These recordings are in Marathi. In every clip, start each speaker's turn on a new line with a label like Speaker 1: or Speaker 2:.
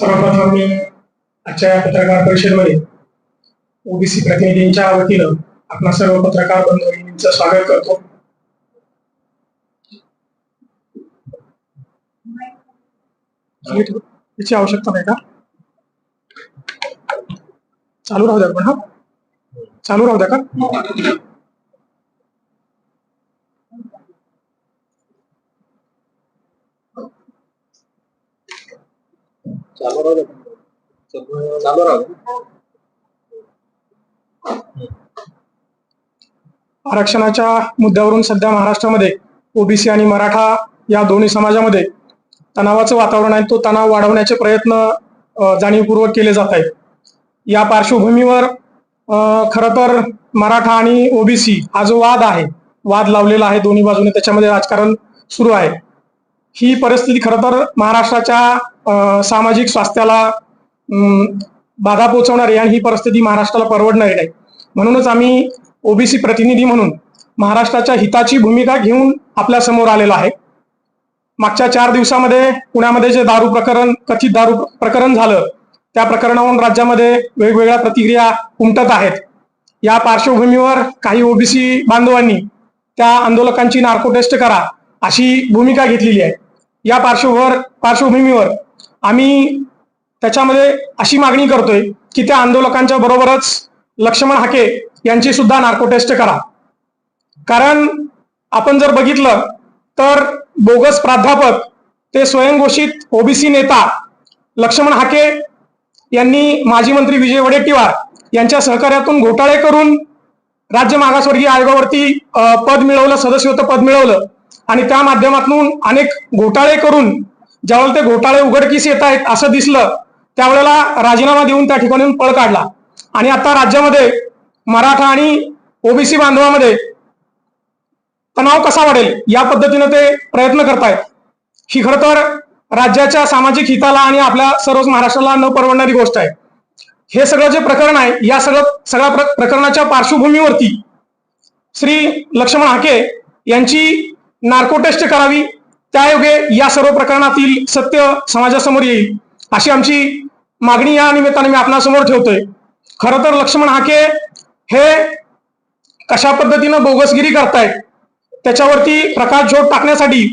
Speaker 1: सर्वप्रथम मी आजच्या पत्रकार परिषदेमध्ये ओबीसी प्रतिनिधींच्या वतीनं आपणा सर्व पत्रकार बंधूंचं स्वागत करतो. याची आवश्यकता नाही का? चालू राहू द्या पण हा चालू राहू द्या का?
Speaker 2: चालू राहू दे. चालू राहू
Speaker 1: आरक्षणाच्या मुद्द्यावरून सध्या महाराष्ट्रामध्ये ओबीसी आणि मराठा या दोन्ही समाजामध्ये तणावाचं वातावरण आहे. तो तणाव वाढवण्याचे प्रयत्न जाणीवपूर्वक केले जात आहेत. या पार्श्वभूमीवर खर तर मराठा आणि ओबीसी हा जो वाद आहे वाद लावलेला आहे दोन्ही बाजूने त्याच्यामध्ये राजकारण सुरू आहे. ही परिस्थिती खरं तर महाराष्ट्राच्या सामाजिक स्वास्थ्याला बाधा पोहोचवणारी आणि ही परिस्थिती महाराष्ट्राला परवडणारी नाही. म्हणूनच आम्ही ओबीसी प्रतिनिधी म्हणून महाराष्ट्राच्या हिताची भूमिका घेऊन आपल्यासमोर आलेलो आहे. मागच्या चार दिवसामध्ये पुण्यामध्ये जे दारू प्रकरण कथित दारू प्रकरण झालं त्या प्रकरणावरून राज्यामध्ये वेगवेगळ्या प्रतिक्रिया उमटत आहेत. या पार्श्वभूमीवर काही ओबीसी बांधवांनी त्या आंदोलकांची नार्को टेस्ट करा अशी भूमिका घेतलेली आहे. या पार्श्वभूमीवर पार्श्वभूमीवर आम्ही त्याच्यामध्ये अशी मागणी करतोय की त्या आंदोलकांच्या बरोबरच लक्ष्मण हाके यांची सुद्धा नार्को टेस्ट करा. कारण आपण जर बघितलं तर बोगस प्राध्यापक ते स्वयंघोषित ओबीसी नेता लक्ष्मण हाके यांनी माजी मंत्री विजय वडेट्टीवार यांच्या सहकार्यातून घोटाळे करून राज्य मागासवर्गीय आयोगावरती पद मिळवलं सदस्यत्व पद मिळवलं. आणि त्या माध्यमातून अनेक घोटाळे करून ज्यावेळेला ते घोटाळे उघडकीस येत आहेत असं दिसलं त्यावेळेला राजीनामा देऊन त्या ठिकाणून पळ काढला. आणि आता राज्यामध्ये मराठा आणि ओबीसी बांधवामध्ये तणाव कसा वाढेल या पद्धतीनं ते प्रयत्न करतायत. ही खरं तर राज्याच्या सामाजिक हिताला आणि आपल्या सर्वच महाराष्ट्राला न परवडणारी गोष्ट आहे. हे सगळं जे प्रकरण आहे या सगळं सगळ्या प्रकरणाच्या पार्श्वभूमीवरती श्री लक्ष्मण हाके यांची नार्को टेस्ट करावी. त्यायोगे या सर्व प्रकरणातील सत्य समाजासमोर येईल. अशी आमची मागणी या निमित्ताने मी आपणासमोर ठेवतोय. खरं तर लक्ष्मण हाके हे कशा पद्धतीनं बोगसगिरी करतायत त्याच्यावरती प्रकाश झोड टाकण्यासाठी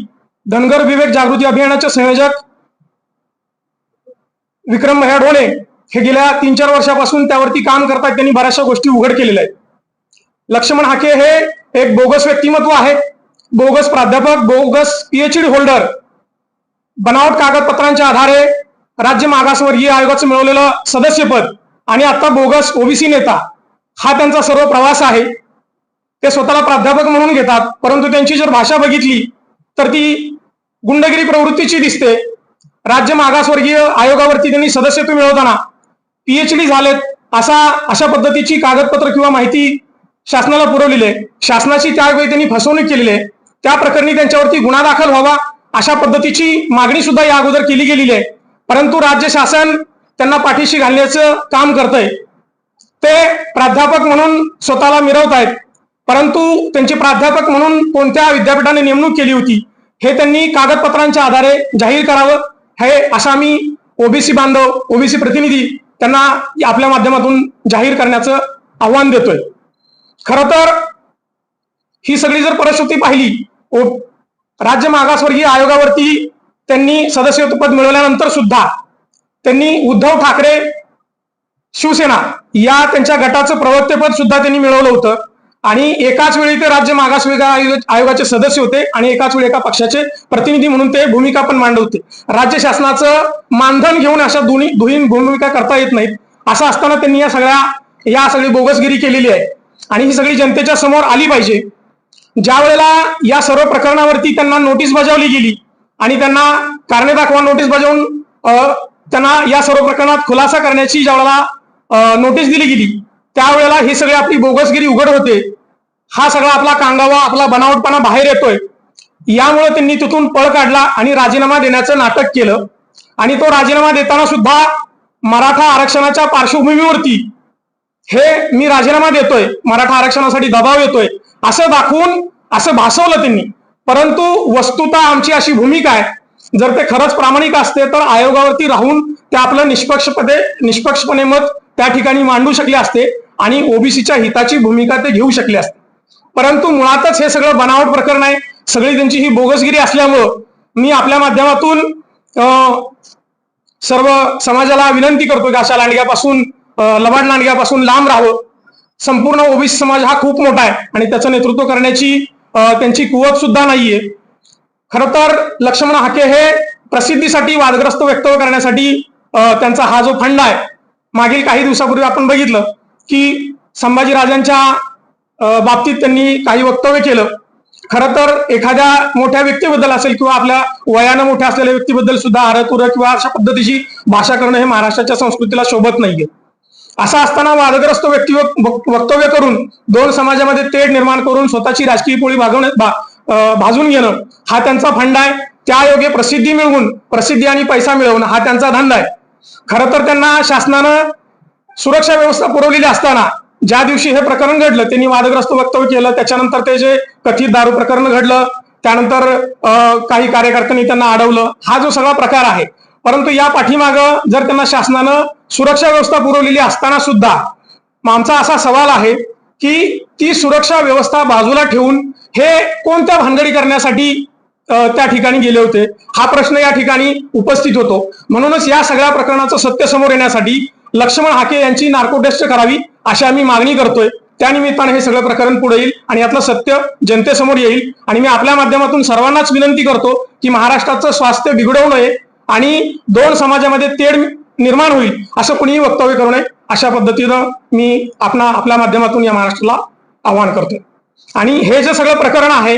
Speaker 1: धनगर विवेक जागृती अभियानाचे संयोजक विक्रम भैया ढोणे हे गेल्या तीन चार वर्षापासून त्यावरती काम करतात त्यांनी बऱ्याचशा गोष्टी उघड केलेल्या आहेत. लक्ष्मण हाके हे एक बोगस व्यक्तिमत्व आहे. बोगस प्राध्यापक बोगस पीएचडी होल्डर बनावट कागदपत्रांच्या आधारे राज्य मागासवर्गीय आयोगाचं मिळवलेलं सदस्यपद आणि आता बोगस ओबीसी नेता हा त्यांचा सर्व प्रवास आहे. ते स्वतःला प्राध्यापक म्हणून घेतात परंतु त्यांची जर भाषा बघितली तर ती गुंडगिरी प्रवृत्तीची दिसते. राज्य मागासवर्गीय आयोगावरती त्यांनी सदस्यत्व मिळवताना पीएचडी झालेत असा अशा पद्धतीची कागदपत्र किंवा माहिती शासनाला पुरवलेली आहे. शासनाची त्यावेळी त्यांनी फसवणूक केलेली आहे. त्या प्रकरणी त्यांच्यावरती गुन्हा दाखल व्हावा अशा पद्धतीची मागणी सुद्धा या अगोदर केली गेलेली आहे. परंतु राज्य शासन त्यांना पाठीशी घालण्याचं काम करतंय. ते प्राध्यापक म्हणून स्वतःला मिरवत आहेत परंतु त्यांचे प्राध्यापक म्हणून कोणत्या विद्यापीठाने नेमणूक केली होती हे त्यांनी कागदपत्रांच्या आधारे जाहीर करावं. हे असं आम्ही ओबीसी बांधव ओबीसी प्रतिनिधी त्यांना आपल्या माध्यमातून जाहीर करण्याचं आव्हान देतोय. खरं तर ही सगळी जर परिस्थिती पाहिली राज्य मागासवर्गीय आयोगावरती त्यांनी सदस्यत्व पद मिळवल्यानंतर सुद्धा त्यांनी उद्धव ठाकरे शिवसेना या त्यांच्या गटाचं प्रवक्तेपद सुद्धा त्यांनी मिळवलं होतं. आणि एकाच वेळी ते राज्य मागासवर्गीय आयोगाचे सदस्य होते आणि एकाच वेळी एका पक्षाचे प्रतिनिधी म्हणून ते भूमिका पण मांडवते होते. राज्य शासनाचं मानधन घेऊन अशा दोन्ही दोन्ही भूमिका करता येत नाहीत. असं असताना त्यांनी या सगळ्या या सगळी बोगसगिरी केलेली आहे. आणि ही सगळी जनतेच्या समोर आली पाहिजे. ज्या वेळेला या सर्व प्रकरणावरती त्यांना नोटीस बजावली गेली आणि त्यांना कारणे दाखवा नोटीस बजावून त्यांना या सर्व प्रकरणात खुलासा करण्याची ज्या वेळेला नोटीस दिली गेली त्यावेळेला ही सगळी आपली बोगसगिरी उघड होते. हा सगळा आपला कांगावा आपला बनावटपणा बाहेर येतोय. यामुळे त्यांनी तिथून पळ काढला आणि राजीनामा देण्याचं नाटक केलं. आणि तो राजीनामा देताना सुद्धा मराठा आरक्षणाच्या पार्श्वभूमीवरती हे मी राजीनामा देतोय. मराठा आरक्षणासाठी दबाव येतोय. असं दाखवून असं भासवलं त्यांनी. परंतु वस्तुता आमची अशी भूमिका आहे. जर ते खरंच प्रामाणिक असते तर आयोगावरती राहून ते आपलं निष्पक्षपणे निष्पक्षपणे मत त्या ठिकाणी मांडू शकले असते आणि ओबीसीच्या हिताची भूमिका ते घेऊ शकले असते. परंतु मुळातच हे सगळं बनावट प्रकरण आहे. सगळी त्यांची ही बोगसगिरी असल्यामुळं मी आपल्या माध्यमातून अं, सर्व समाजाला विनंती करतो की अशा लांडग्यापासून लबाड लांडग्यापासून लांब राहावं. संपूर्ण ओबीसी समाज हा खूप मोठा आहे आणि त्याचं नेतृत्व करण्याची त्यांची कुवत सुद्धा नाहीये. खरं तर लक्ष्मण हाके हे प्रसिद्धीसाठी वादग्रस्त वक्तव्य करण्यासाठी त्यांचा हा जो फंड आहे मागील काही दिवसापूर्वी आपण बघितलं की संभाजीराजांच्या बाबतीत त्यांनी काही वक्तव्य केलं. खरं तर एखाद्या मोठ्या व्यक्तीबद्दल असेल किंवा आपल्या वयानं मोठ्या असलेल्या व्यक्तीबद्दल सुद्धा आरतुर किंवा अशा पद्धतीची भाषा करणं हे महाराष्ट्राच्या संस्कृतीला शोभत नाहीये. असं असताना वादग्रस्त व्यक्ती वक्तव्य करून दोन समाजामध्ये तेढ निर्माण करून स्वतःची राजकीय पोळी भागवणे भा- भाजून घेणं हा त्यांचा फंड आहे. त्या योगे प्रसिद्धी मिळवून प्रसिद्धी आणि पैसा मिळवणं हा त्यांचा धंदा आहे. खरं तर त्यांना शासनानं सुरक्षा व्यवस्था पुरवलेली असताना ज्या दिवशी हे प्रकरण घडलं त्यांनी वादग्रस्त वक्तव्य केलं. त्याच्यानंतर ते जे कथित दारू प्रकरण घडलं त्यानंतर अं, काही कार्यकर्त्यांनी त्यांना अडवलं. हा जो सगळा प्रकार आहे परंतु या पाठीमागं जर त्यांना शासनानं सुरक्षा व्यवस्था पुरवलेली असताना सुद्धा आमचा असा सवाल आहे की ती सुरक्षा व्यवस्था बाजूला ठेवून हे कोणत्या भानगडी करण्यासाठी त्या ठिकाणी गेले होते? हा प्रश्न या ठिकाणी उपस्थित होतो. म्हणूनच या सगळ्या प्रकरणाचं सत्य समोर येण्यासाठी लक्ष्मण हाके यांची नार्को टेस्ट करावी अशी आम्ही मागणी करतोय. त्यानिमित्ताने हे सगळं प्रकरण पुढे येईल आणि यातलं सत्य जनतेसमोर येईल. आणि मी आपल्या माध्यमातून सर्वांनाच विनंती करतो की महाराष्ट्राचं स्वास्थ्य बिघडवू नये आणि दोन समाजामध्ये तेढ निर्माण होईल असं कुणीही वक्तव्य करू नये अशा पद्धतीनं मी आपणा आपल्या माध्यमातून या महाराष्ट्राला आवाहन करतो आणि हे जे सगळं प्रकरण आहे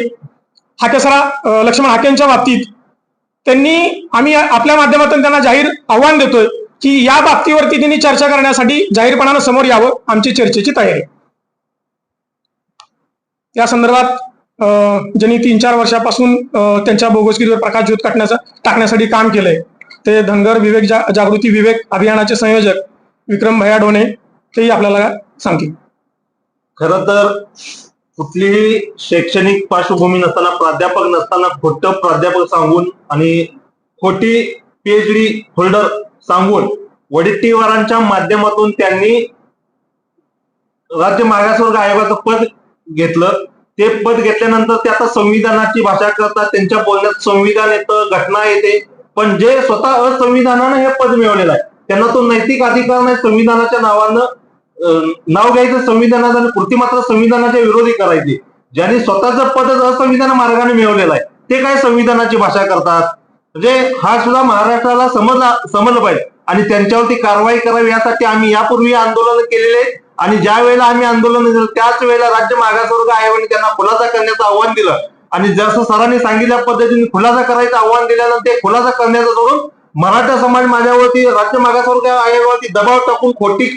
Speaker 1: हाकेसरा लक्ष्मण हाकेंच्या बाबतीत त्यांनी आम्ही आपल्या माध्यमातून त्यांना जाहीर आव्हान देतोय की या बाबतीवरती त्यांनी चर्चा करण्यासाठी जाहीरपणानं समोर यावं आमची चर्चेची तयारी आहे. या संदर्भात ज्यांनी तीन चार वर्षापासून त्यांच्या बोगसगिरीवर प्रकाश ज्योत काढण्याचं टाकण्यासाठी काम केलंय. ते धनगर विवेक जा, जागृती विवेक अभियानाचे संयोजक विक्रम भैया डोणे तेही आपल्याला सांगतील.
Speaker 3: खर तर कुठलीही शैक्षणिक पार्श्वभूमी नसताना प्राध्यापक नसताना खोट प्राध्यापक सांगून आणि खोटी पीएचडी होल्डर सांगून वडेट्टीवारांच्या माध्यमातून त्यांनी राज्य मागासवर्ग आयोगाचं पद घेतलं. ते पद घेतल्यानंतर ते आता संविधानाची भाषा करतात त्यांच्या बोलण्यात संविधान येतं घटना येते. पण जे स्वतः असंविधानानं हे पद मिळवलेलं आहे त्यांना तो नैतिक अधिकार नाही संविधानाच्या नावानं नाव घ्यायचं संविधानात आणि कृती मात्र संविधानाच्या विरोधी करायची. ज्यांनी स्वतःचं पदच असंविधान मार्गाने मिळवलेलं आहे ते काय संविधानाची भाषा करतात? म्हणजे हा सुद्धा महाराष्ट्राला समजला समजलं पाहिजे. आणि त्यांच्यावरती कारवाई करावी यासाठी आम्ही यापूर्वी आंदोलन केलेले आणि ज्या वेळेला आम्ही आंदोलन केलं त्याच वेळेला राज्य मागासवर्ग आयोगाने त्यांना खुलासा करण्याचं आव्हान दिलं. आणि जसं सरांनी सांगितल्या पद्धतीने खुलासा करायचं आव्हान दिल्यानंतर ते खुलासा करण्याचं सोडून मराठा समाज माझ्यावरती राज्य मागासवर्ग आयोगावरती दबाव टाकून खोटी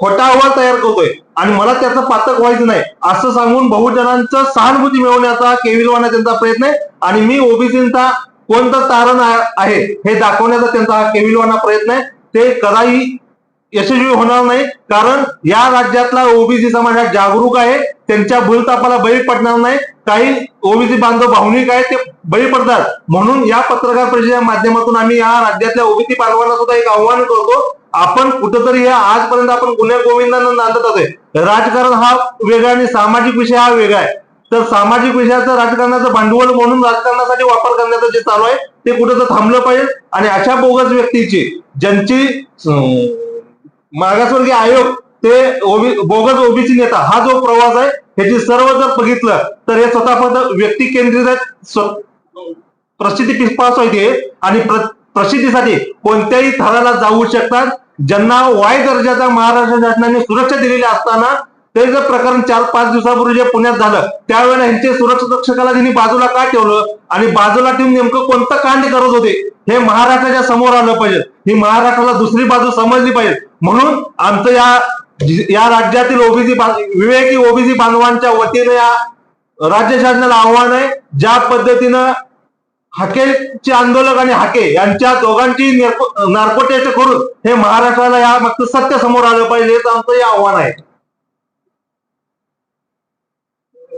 Speaker 3: खोटा अहवाल तयार करतोय. आणि मला त्याचं पातक व्हायचं नाही. असं सांगून बहुजनांचं सहानुभूती मिळवण्याचा केविलवाना त्यांचा प्रयत्न आहे. आणि मी ओबीसींचा कोणतं तारण आहे हे दाखवण्याचा त्यांचा हा केविलवाना प्रयत्न आहे. ते कदाही यशस्वी होणार नाही. कारण या राज्यातला ओबीसी समाज हा जागरूक आहे. त्यांच्या भूलतापाला बळी पडणार नाही. काही ओबीसी बांधव भावनिक आहेत ते बळी पडतात. म्हणून या पत्रकार परिषदेच्या माध्यमातून आम्ही या राज्यातल्या ओबीसी बांधवांना सुद्धा एक आव्हान करतो. आपण कुठंतरी हे आजपर्यंत आपण गुन्हे गोविंदांना नांदत होते राजकारण हा वेगळा आणि सामाजिक विषय हा वेगळा आहे. तर सामाजिक विषयाचं राजकारणाचं भांडवल म्हणून राजकारणासाठी वापर करण्याचं जे चालू आहे ते कुठं तर थांबलं पाहिजे. आणि अशा बोगस व्यक्तीची ज्यांची मागासवर्गीय आयोग ते बोगस ओबीसी नेता हा जो प्रवास आहे ह्याची सर्व जर बघितलं तर हे स्वतः फक्त व्यक्ती केंद्रित आहेत प्रसिद्धी पिसपास होते आणि प्र- प्रसिद्धीसाठी कोणत्याही थराला जाऊ शकतात. ज्यांना वाय दर्जाचा महाराष्ट्र शासनाने सुरक्षा दिलेली असताना ते जर प्रकरण चार पाच दिवसापूर्वी जे पुण्यात झालं त्यावेळेला यांचे सुरक्षा रक्षकाला त्यांनी बाजूला का ठेवलं? आणि बाजूला ठेवून नेमकं कोणतं कांड करत होते? हे महाराष्ट्राच्या समोर आलं पाहिजे. ही महाराष्ट्राला दुसरी बाजू समजली पाहिजे. म्हणून आमचं या या राज्यातील ओबीसी विवेकी ओबीसी बांधवांच्या वतीने या राज्य शासनाला आव्हान आहे. ज्या पद्धतीनं हाकेचे आंदोलक आणि हाके यांच्या दोघांची नार्कोटेस्ट करून हे महाराष्ट्राला या मागचं सत्य समोर आलं पाहिजे हेच आमचं हे आव्हान आहे
Speaker 2: तुम्ही म्हणालात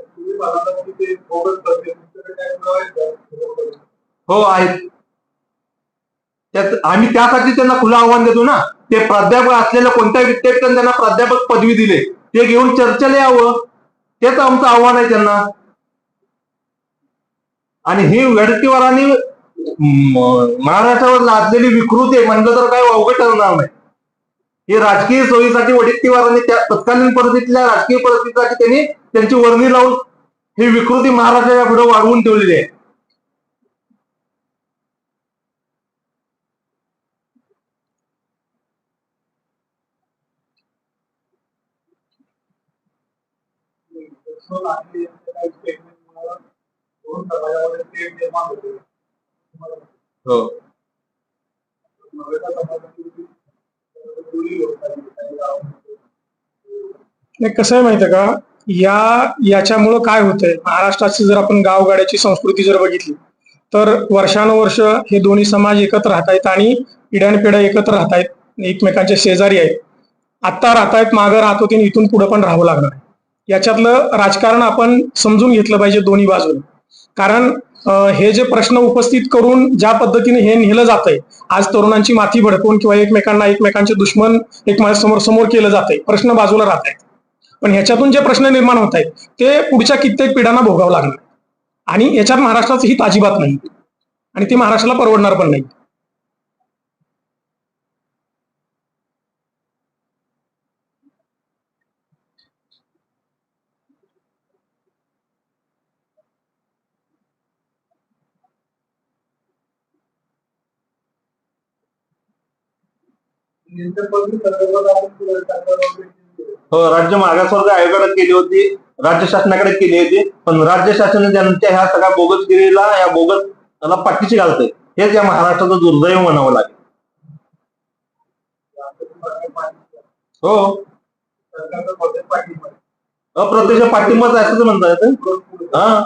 Speaker 2: की ते बोगस करते. तुमच्याकडे काय पुरावा आहे का?
Speaker 3: हो आहेत. आम्ही त्यासाठी त्यांना खुलं आव्हान देतो ना. ते प्राध्यापक असलेल्या कोणत्या विद्यापीठाने त्यांना प्राध्यापक पदवी दिले. ते घेऊन चर्चेला यावं. तेच आमचं आव्हान आहे त्यांना. आणि ही वेडतीवारांनी महाराष्ट्रावर लादलेली विकृती म्हणलं तर काय अवघड ठरणार नाही. हे राजकीय सोयीसाठी वडेट्टीवारांनी त्या तत्कालीन परिस्थितीतल्या राजकीय परिस्थितीसाठी त्यांनी त्यांची वर्णी लावून ही विकृती महाराष्ट्राच्या पुढे वाढवून ठेवलेली आहे. हो.
Speaker 1: कसं आहे माहितीये का? या याच्यामुळं काय होतंय? महाराष्ट्राची जर आपण गावगाड्याची संस्कृती जर बघितली तर वर्षानुवर्ष हे दोन्ही समाज एकत्र राहत आहेत आणि पिढ्यानपिढ्या एकत्र राहत आहेत एकमेकांचे शेजारी आहेत. आत्ता राहतायत मागं राहत होते आणि इथून पुढे पण राहावं लागणार याच्यातलं राजकारण आपण समजून घेतलं पाहिजे दोन्ही बाजूने. कारण हे जे प्रश्न उपस्थित करून ज्या पद्धतीने हे नेलं जात आहे आज तरुणांची माथी भडकवून किंवा एकमेकांना एकमेकांचे दुश्मन एकमेकांसमोर समोर केलं जात आहे प्रश्न बाजूला राहत आहेत पण ह्याच्यातून जे प्रश्न निर्माण होत आहेत ते पुढच्या कित्येक पिढ्यांना भोगावं लागणार. आणि याच्यात महाराष्ट्राचं हित अजिबात नाही. आणि ते महाराष्ट्राला परवडणार पण नाही.
Speaker 2: यांच्या पदवी संदर्भात आपण
Speaker 3: हो राज्य मागासवर्ग आयोगाकडे केली होती राज्य शासनाकडे केली होती पण राज्य शासन त्यांच्या ह्या सगळ्या बोगसगिरीला या बोगस त्याला पाठीशी घालतंय. हेच या महाराष्ट्राचं दुर्दैव म्हणावं लागेल. हो. अप्रत्यक्ष पाठिंबाच आहे म्हणता येतं? हा.